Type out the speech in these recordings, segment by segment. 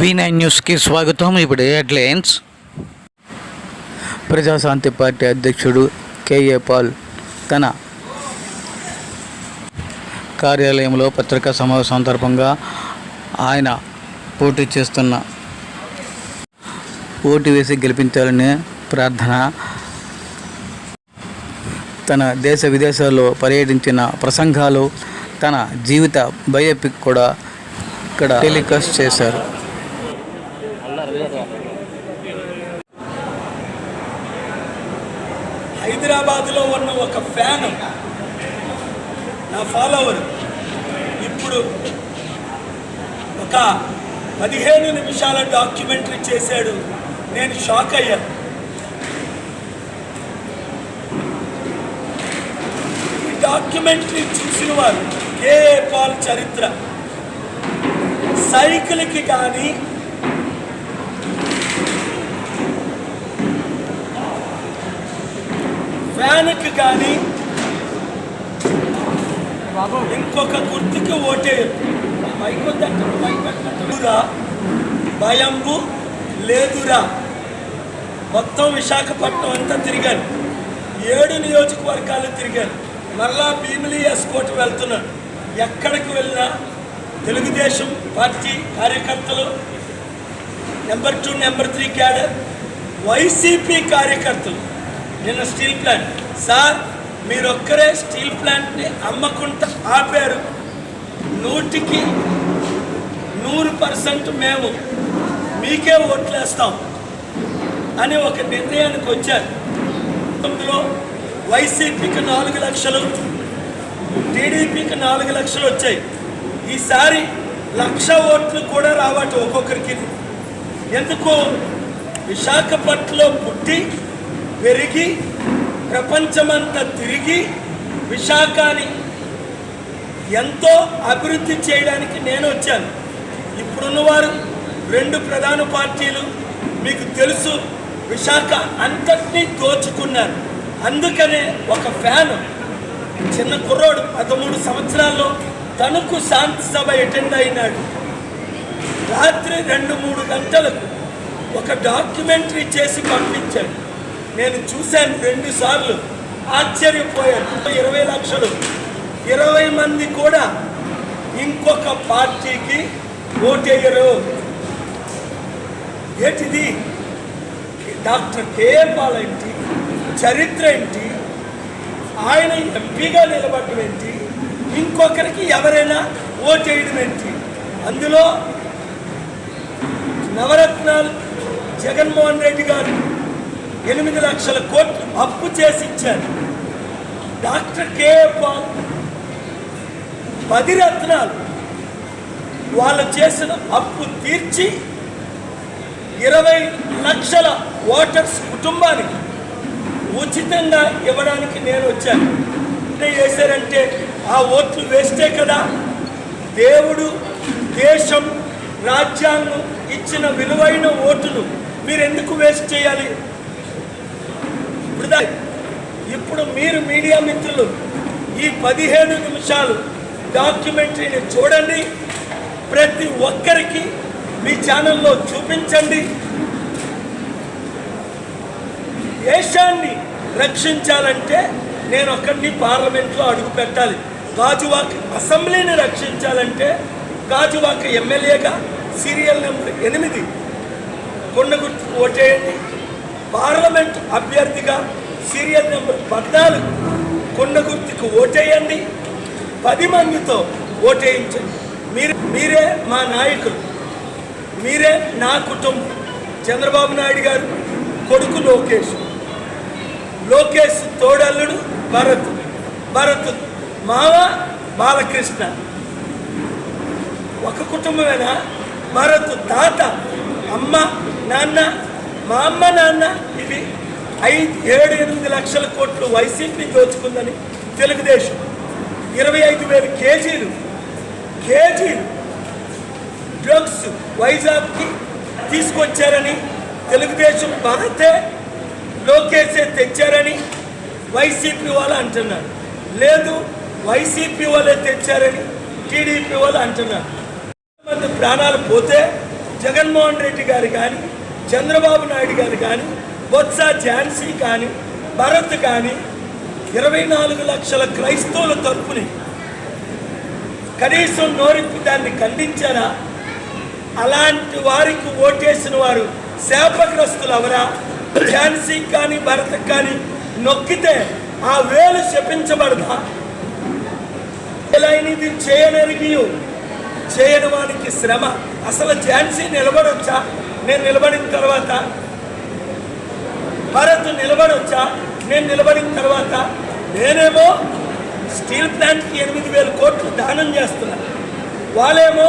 V nine న్యూస్కి స్వాగతం. ఇప్పుడు హెడ్లైన్స్. ప్రజాశాంతి పార్టీ అధ్యక్షుడు కేఏ పాల్ తన కార్యాలయంలో పత్రికా సమావేశం సందర్భంగా ఆయన పోటీ చేస్తున్న ఓటు వేసి గెలిపించాలనే ప్రార్థన తన దేశ విదేశాల్లో పర్యటించిన ప్రసంగాలు తన జీవిత బయోపిక్ కూడా ఇక్కడ టెలికాస్ట్ చేశారు హైదరాబాద్లో ఉన్న ఒక ఫ్యాన్ నా ఫాలోవర్. ఇప్పుడు ఒక పదిహేను నిమిషాల డాక్యుమెంటరీ చేశాడు. నేను షాక్ అయ్యాను ఈ డాక్యుమెంటరీ చూసిన వారు ఏ పాల్ చరిత్ర. సైకిల్కి కానీ ఫ్యాన్కి కానీ ఇంకొక గుర్తుకి ఓటేయరు లేదురా భయంబు లేదురా. మొత్తం విశాఖపట్నం అంతా తిరిగాను. ఏడు నియోజకవర్గాలు తిరిగాను. మరలా భీమిలి ఎస్కోట్ వెళ్తున్నాను. ఎక్కడికి వెళ్ళినా తెలుగుదేశం పార్టీ కార్యకర్తలు number two number three cadre YCP కార్యకర్తలు. నిన్న స్టీల్ ప్లాంట్. సార్ మీరొక్కరే స్టీల్ ప్లాంట్ని అమ్మకుండా ఆపారు. నూటికి నూరు పర్సెంట్ మేము మీకే ఓట్లేస్తాం అని ఒక నిర్ణయానికి వచ్చారు. అందులో వైసీపీకి నాలుగు లక్షలు టీడీపీకి నాలుగు లక్షలు వచ్చాయి. ఈసారి లక్ష ఓట్లు కూడా రావట ఒక్కొక్కరికి ఎందుకు? విశాఖపట్నంలో పుట్టి పెరిగి ప్రపంచమంతా తిరిగి విశాఖని ఎంతో అభివృద్ధి చేయడానికి నేను వచ్చాను. ఇప్పుడున్నవారు రెండు ప్రధాన పార్టీలు మీకు తెలుసు విశాఖ అంతటినీ దోచుకున్నారు. అందుకనే ఒక ఫ్యాన్ చిన్న కుర్రోడు పదమూడు సంవత్సరాల్లో తణుకు శాంతి సభ అటెండ్ అయినాడు. రాత్రి రెండు మూడు గంటలకు ఒక డాక్యుమెంటరీ చేసి పంపించాడు. నేను చూశాను రెండు సార్లు. ఆశ్చర్యపోయాను. ఇరవై లక్షలు. ఇరవై మంది కూడా ఇంకొక పార్టీకి ఓటేయరు ఏంటిది? డాక్టర్ కేఏ పాల్ ఏంటి చరిత్ర ఏంటి? ఆయన ఎంపీగా నిలబడటం ఏంటి? ఇంకొకరికి ఎవరైనా ఓటేయడం ఏంటి? అందులో నవరత్నాలు జగన్మోహన్ రెడ్డి గారు ఎనిమిది లక్షల కోట్లు అప్పు చేసి ఇచ్చారు డాక్టర్ కే పాల్ పది రత్నాలు వాళ్ళు చేసిన అప్పు తీర్చి ఇరవై లక్షల ఓటర్స్ కుటుంబానికి ఉచితంగా ఇవ్వడానికి నేను వచ్చాను. అంటే చేశారంటే ఆ ఓట్లు వేస్టే కదా. దేవుడు దేశం రాజ్యాంగం ఇచ్చిన విలువైన ఓటును మీరు ఎందుకు వేస్ట్ చేయాలి? ఇప్పుడు ఇప్పుడు మీరు మీడియా మిత్రులు ఈ పదిహేను నిమిషాలు డాక్యుమెంటరీని చూడండి. ప్రతి ఒక్కరికి మీ ఛానల్లో చూపించండి. దేశాన్ని రక్షించాలంటే నేను ఒక్కడిని పార్లమెంట్లో అడుగు పెట్టాలి. గాజువాక అసెంబ్లీని రక్షించాలంటే గాజువాక ఎమ్మెల్యేగా సీరియల్ నెంబర్ ఎనిమిది. కొండగుర్తుకు ఓటేయండి. పార్లమెంట్ అభ్యర్థిగా సీరియల్ నెంబర్ పద్నాలుగు కొండ గుర్తుకు ఓటేయండి. పది మందితో ఓటేయించండి. మీరు మీరే మా నాయకులు. మీరే నా కుటుంబం. చంద్రబాబు నాయుడు గారు కొడుకు లోకేష్. లోకేష్ తోడల్లుడు భరత్. భరత్ మావ బాలకృష్ణ. ఒక కుటుంబమేనా? భరత్ తాత అమ్మ నాన్న మా అమ్మ నాన్న ఇవి ఐదు ఏడు ఎనిమిది లక్షల కోట్లు వైసీపీ దోచుకుందని తెలుగుదేశం. ఇరవై ఐదు వేల కేజీలు కేజీలు డ్రగ్స్ వైజాగ్కి తీసుకొచ్చారని తెలుగుదేశం భారతే లోకేసే తెచ్చారని వైసీపీ వాళ్ళు అంటున్నారు. లేదు వైసీపీ వాళ్ళే తెచ్చారని టీడీపీ వాళ్ళు అంటున్నారు. మంది ప్రాణాలు పోతే జగన్మోహన్ రెడ్డి గారు కానీ చంద్రబాబు నాయుడు గారు కానీ బొత్స ఝాన్సీ కానీ భరత్ కానీ ఇరవై నాలుగు లక్షల క్రైస్తవుల తరపుని కనీసం నోరిప్పి దాన్ని ఖండించారా? అలాంటి వారికి ఓటేసిన వారు శాపగ్రస్తులు అవరా ఝాన్సీ కానీ భరత్ కానీ నొక్కితే ఆ వేలు శపించబడదా? ఇది చేయనరిగి చేయని వానికి శ్రమ. అసలు ఝాన్సీ నిలబడొచ్చా? నేను నిలబడిన తర్వాత భరత్ నిలబడొచ్చా నేను నిలబడిన తర్వాత నేనేమో స్టీల్ ప్లాంట్కి ఎనిమిది వేల కోట్లు దానం చేస్తున్నా. వాళ్ళేమో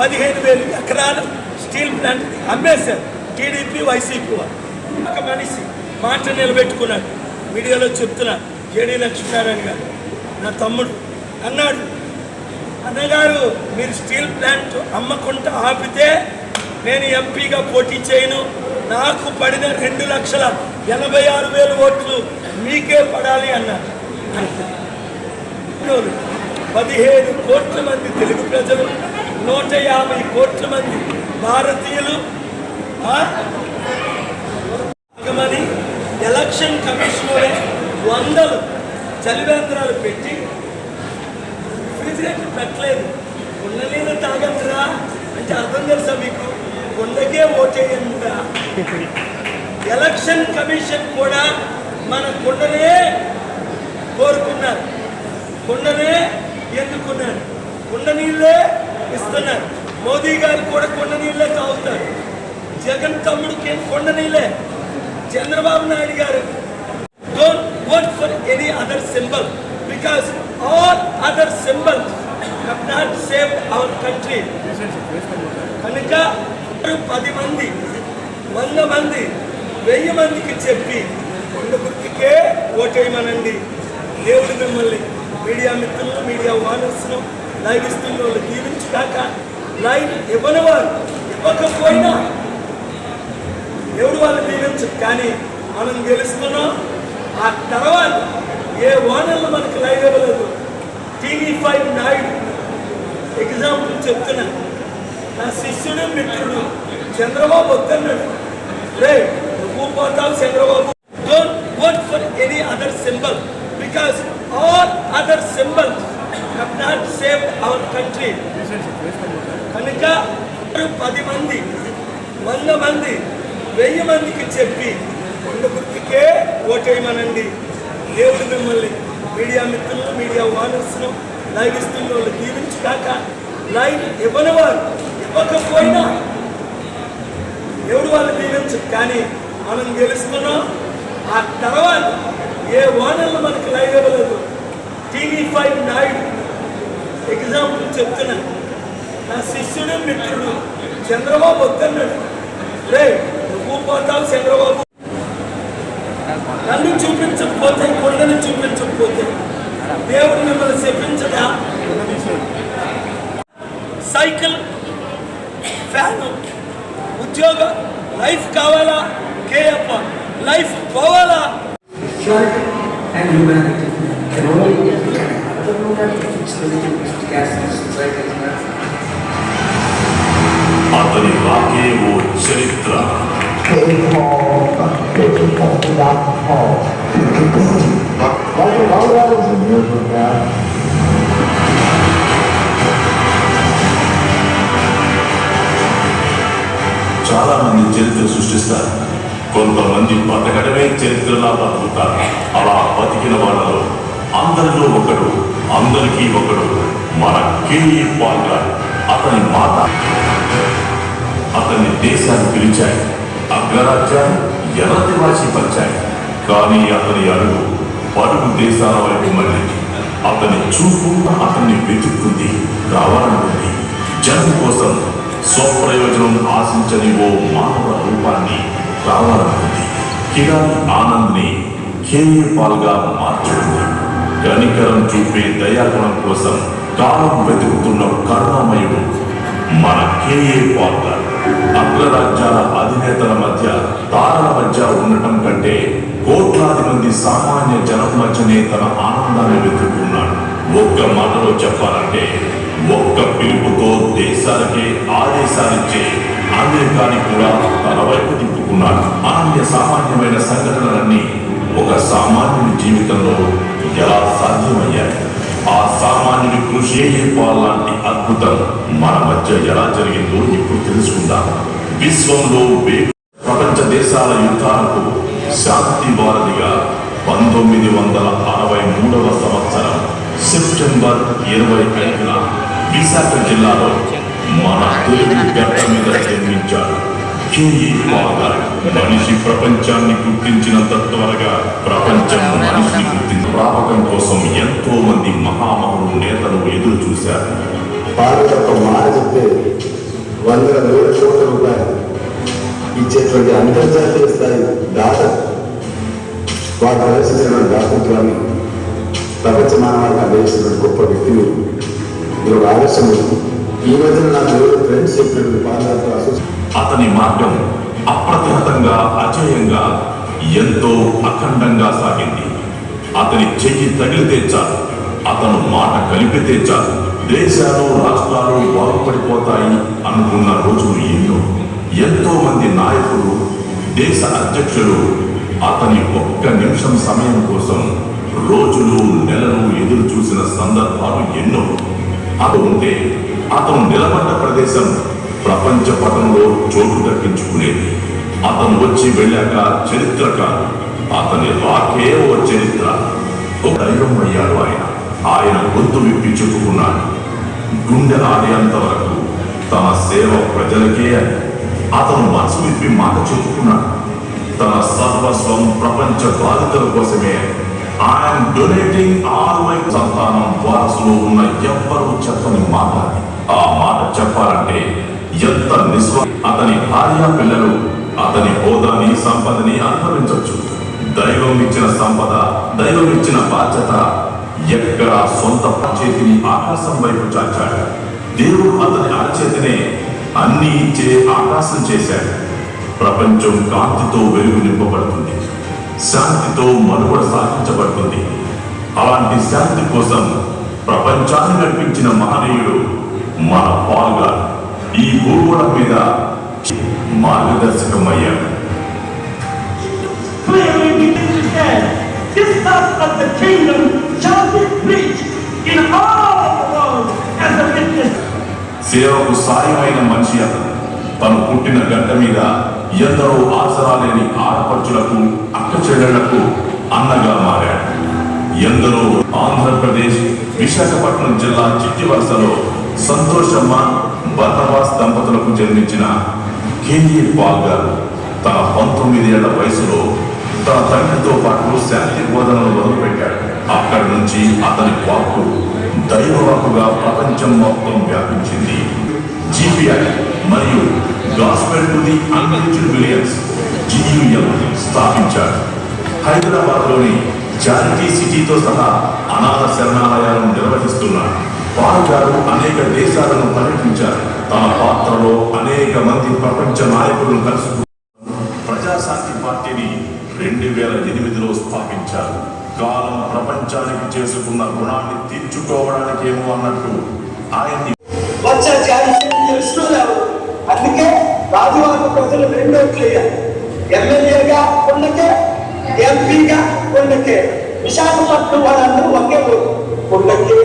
పదిహేను వేలు ఎకరాలు స్టీల్ ప్లాంట్ అమ్మేశారు. టీడీపీ వైసీపీ ఒక మనిషి మాట నిలబెట్టుకున్నాడు. మీడియాలో చెప్తున్నా జేడీ లక్ష్మీనారాయణ గారు నా తమ్ముడు అన్నాడు. అన్నగారు మీరు స్టీల్ ప్లాంట్ అమ్మకుండా ఆపితే నేను ఎంపీగా పోటీ చేయను. నాకు పడిన రెండు లక్షల ఎనభై ఆరు వేలు ఓట్లు మీకే పడాలి అన్నారు కర్నూలు పదిహేను కోట్ల మంది తెలుగు ప్రజలు నూట యాభై కోట్ల మంది భారతీయులు ఆ? ఎలక్షన్ కమిషనరే వందలు చలివేంద్రాలు పెట్టి రిఫ్రిజిరేటర్ పెట్టలేదు. ఉన్న నీళ్ళు తాగండిరా? అంటే అర్థం తెలుసా మీకు? కొండకే ఓటేయండిరా ఎలక్షన్ కమిషన్ కూడా మన కొండనే కోరుకున్నారు. కొండనే ఎన్నుకున్నారు. కొండ నీళ్ళే ఇస్తున్నారు. మోదీ గారు కూడా కొండ నీళ్ళే తాగుతారు. జగన్ తమ్ముడికి కొండ నీళ్ళే. Chandrababu Naidu garu don't vote for any other symbol because all other symbol have not save our country కనుక పది మంది వంద మంది వెయ్యి మందికి చెప్పి కొండ గుర్తికే ఓటేయమనండి. దేవుడు మిమ్మల్ని మీడియా మిత్రులను మీడియా వానర్స్ను లైవ్ ఇస్తున్న వాళ్ళు దీవించుగాక లైవ్ ఇవ్వని వారు ఇవ్వకపోయినా దేవుడు వాళ్ళు దీవించు. కానీ మనం గెలుస్తున్నాం. ఆ తర్వాత ఏ ఓనర్లు మనకు లైవ్ ఇవ్వలేదు. టీవీ ఫైవ్ నాయుడు ఎగ్జాంపుల్ చెప్తున్నాను నా శిష్యుడు మిత్రుడు చంద్రబాబు వద్దన్నాడు. రే నువ్వు పోతావు Chandrababu. Don't work for any other symbol because all other symbol have not save our country కనుక పది మంది వంద మంది వెయ్యి మందికి చెప్పి కొండ గుర్తుకే ఓటేయమనండి. దేవుడు మిమ్మల్ని మీడియా మిత్రులను మీడియా వానర్స్ను లైవ్ ఇస్తున్న వాళ్ళు దీవించుగాక లైవ్ ఇవ్వని వారు ఇవ్వకపోయినా దేవుడు వాళ్ళు దీవించు కానీ మనం గెలుస్తున్నాం. ఆ తర్వాత ఏ ఓనర్లు మనకు లైవ్ ఇవ్వలేదు టీవీ ఫైవ్ నాయుడు ఎగ్జాంపుల్ చెప్తున్నాను నా శిష్యుడు మిత్రుడు చంద్రబాబు వద్దన్నాడు. రే నువ్వు పోతావు చంద్రబాబు. నన్ను చూపించకపోతే కొండను చూపించకపోతే దేవుడు మిమ్మల్ని చెప్పించడా సైకిల్ ఫ్యాన్ ఉద్యోగ లైఫ్ కావాలా కేఎఫ్ లైఫ్ పోవాలా Charity and humanity can only be together. It's limited to gas in society చాలా మంది చరిత్ర సృష్టిస్తారు. కొంతమంది బతకడమే చరిత్రలా బతుకుతారు. అలా బతికిన వాళ్ళలో అందరిలో ఒకడు అందరికీ ఒకడు మన కేఈ పాల్ అతని మాత. అతన్ని దేశాన్ని పిలిచాయి అగ్రరాజ్యాన్ని ఎలాంటి వాసి పరిచాయి కానీ అతని అడుగు పరుగు దేశాల వైపు మళ్ళీ. అతని చూపు అతన్ని వెతుక్కుంది రావాలనుకుంది జనం కోసం స్వప్రయోజనం ఆశించని ఓ మానవ రూపాన్ని రావాలనుకుంది కిరాణి ఆనంద్ని కేఏ పాల్గా మార్చుకుంది. కనికరం చూపే దయాగుణం కోసం కాలం వెతుకుతున్న కరుణమయుడు మన కేఏ పాల్ అగ్రరాజ్యాల అధినేతల మధ్య తారల మధ్య ఉండటం కంటే కోట్లాది మంది సామాన్య జనం మధ్యనే తన ఆనందాన్ని వెతుకున్నాడు ఒక్క మాటలో చెప్పాలంటే ఒక్క పిలుపుతో దేశాలకే ఆదేశాలిచ్చే అమెరికాని కూడా తన వైపు తిప్పుకున్నాడు అనన్య సామాన్యమైన సంఘటనలన్నీ ఒక సామాన్యుని జీవితంలో ఎలా సాధ్యమయ్యాయి? ఆ సామాన్యుడి కృషి పాల్ లాంటి అద్భుతం మన మధ్య ఎలా జరిగిందో ఇప్పుడు తెలుసుకుందాం. విశ్వంలో ప్రపంచ దేశాల యుద్ధాలకు శాంతి వారధిగా పంతొమ్మిది వందల అరవై మూడవ సంవత్సరం సెప్టెంబర్ ఇరవై ఐదున విశాఖ జిల్లాలో మన తెలుగు గడ్డ మీద జన్మించారు మనిషి ప్రపంచాన్ని గుర్తించినంత త్వరగా ప్రపంచం మనిషిని గుర్తించిన ప్రాపకం కోసం ఎంతో మంది మహామహులు నేతలు ఎదురు చూశారు భారత ఒక మాట చెప్తే వందల వేల కోట్ల రూపాయలు ఇచ్చేటువంటి అంతర్జాతీయ స్థాయి దాత వారు ప్రదర్శించిన దాతృత్వాన్ని ప్రపంచ మానవాళికి అందించినటువంటి గొప్ప వ్యక్తి మీరు ఇది ఒక ఆదర్శం ఈ మధ్యన నా దేవుడు ఫ్రెండ్స్ చెప్పినటువంటి పాదయాత్ర అతని మార్గం అప్రతిహతంగా అజేయంగా ఎంతో అఖండంగా సాగింది. అతని చెయ్యి తగిలితే చాలు అతను మాట కలిపితే చాలు దేశాలు రాష్ట్రాలు బాగుపడిపోతాయి అనుకున్న రోజులు ఎన్నో. ఎంతో మంది నాయకులు దేశ అధ్యక్షులు అతని ఒక్క నిమిషం సమయం కోసం రోజులు నెలలు ఎదురు చూసిన సందర్భాలు ఎన్నో. అది ఉంటే అతను నిలబడ్డ ప్రదేశం ప్రపంచ పటంలో చోటు దక్కించుకునేది. అతను వచ్చి వెళ్ళాక చరిత్ర కాదు అతని రాకే ఓ చరిత్ర. ఒక దైవం అయ్యాడు ఆయన. ఆయన గొంతు విప్పి చెప్పుకున్నాడు. గుండె ఆడేంత వరకు తన సేవ ప్రజలకే అని. అతను మనసు విప్పి మాట చెప్పుకున్నాడు. తన సర్వస్వం ప్రపంచ బాధితుల కోసమే ఐఎమ్ డొనేటింగ్ ఆల్ మై సంతానం వారసులో ఉన్న ఎవ్వరూ చెప్పని మాట. ఆ మాట చెప్పాలంటే ఎంత నిస్వ అతని భార్య పిల్లలు అతని హోదాని సంపదని అనుభవించవచ్చు. దైవం ఇచ్చిన సంపద దైవం ఇచ్చిన బాధ్యత ఎక్కడ సొంత చేతిని ఆకాశం వైపు చాచాడు. దేవుడు అతని అరచేతినే అన్ని ఇచ్చే ఆకాశం చేశాడు. ప్రపంచం కాంతితో వెలుగు నింపబడుతుంది. శాంతితో మనుగడ సాధించబడుతుంది అలాంటి శాంతి కోసం ప్రపంచాన్ని నడిపించిన మహనీయుడు మన పాల్ గారు ఈ భూగోళం మీద మార్గదర్శకమయ్యాడు. Clearly we understand this path of the kingdom shall be preached in all the world as a witness. సేవకు సాయమైన మనిషి అతను. తను పుట్టిన గడ్డ మీద ఎందరో ఆసరా లేని ఆడపడుచులకు అక్క చెల్లెళ్ళకు అన్నగా మారాడు. ఎందరో ఆంధ్రప్రదేశ్ విశాఖపట్నం జిల్లా చిట్టివలసలో సంతోషమ్మ బర్నవాస్ దంపతులకు జన్మించిన కేఏ పాల్ గారు. తన పంతొమ్మిది ఏళ్ళ వయసులో తన తండ్రితో పాటు శాంతి బోధనలు మొదలుపెట్టాడు. అక్కడి నుంచి అతని వాక్కు దైవవాకుగా ప్రపంచం మొత్తం వ్యాపించింది. జీపీఐ మరియు gospel to the unreached millions GUL స్థాపించాడు. హైదరాబాద్లోని చారిటీ సిటీతో సహా అనాథ శరణాలయాలను నిర్వహిస్తున్నారు. పాల్ గారు అనేక దేశాలను పర్యటించారు. తన పాత్రలో అనేక మంది ప్రపంచ నాయకులను కలుసుకున్నారు. ప్రజాశాంతి పార్టీని రెండు వేల ఎనిమిదిలో స్థాపించారు. కాలం ప్రపంచానికి చేసుకున్న రుణాన్ని తీర్చుకోవడానికేమో అన్నట్టు ఆయన్ని రాజువాక ప్రజలు రెండో క్లియర్ ఎమ్మెల్యేగా కొండకే ఎంపీగా కొండకే. విశాఖపట్నం వాళ్ళందరూ ఒకే కొండకే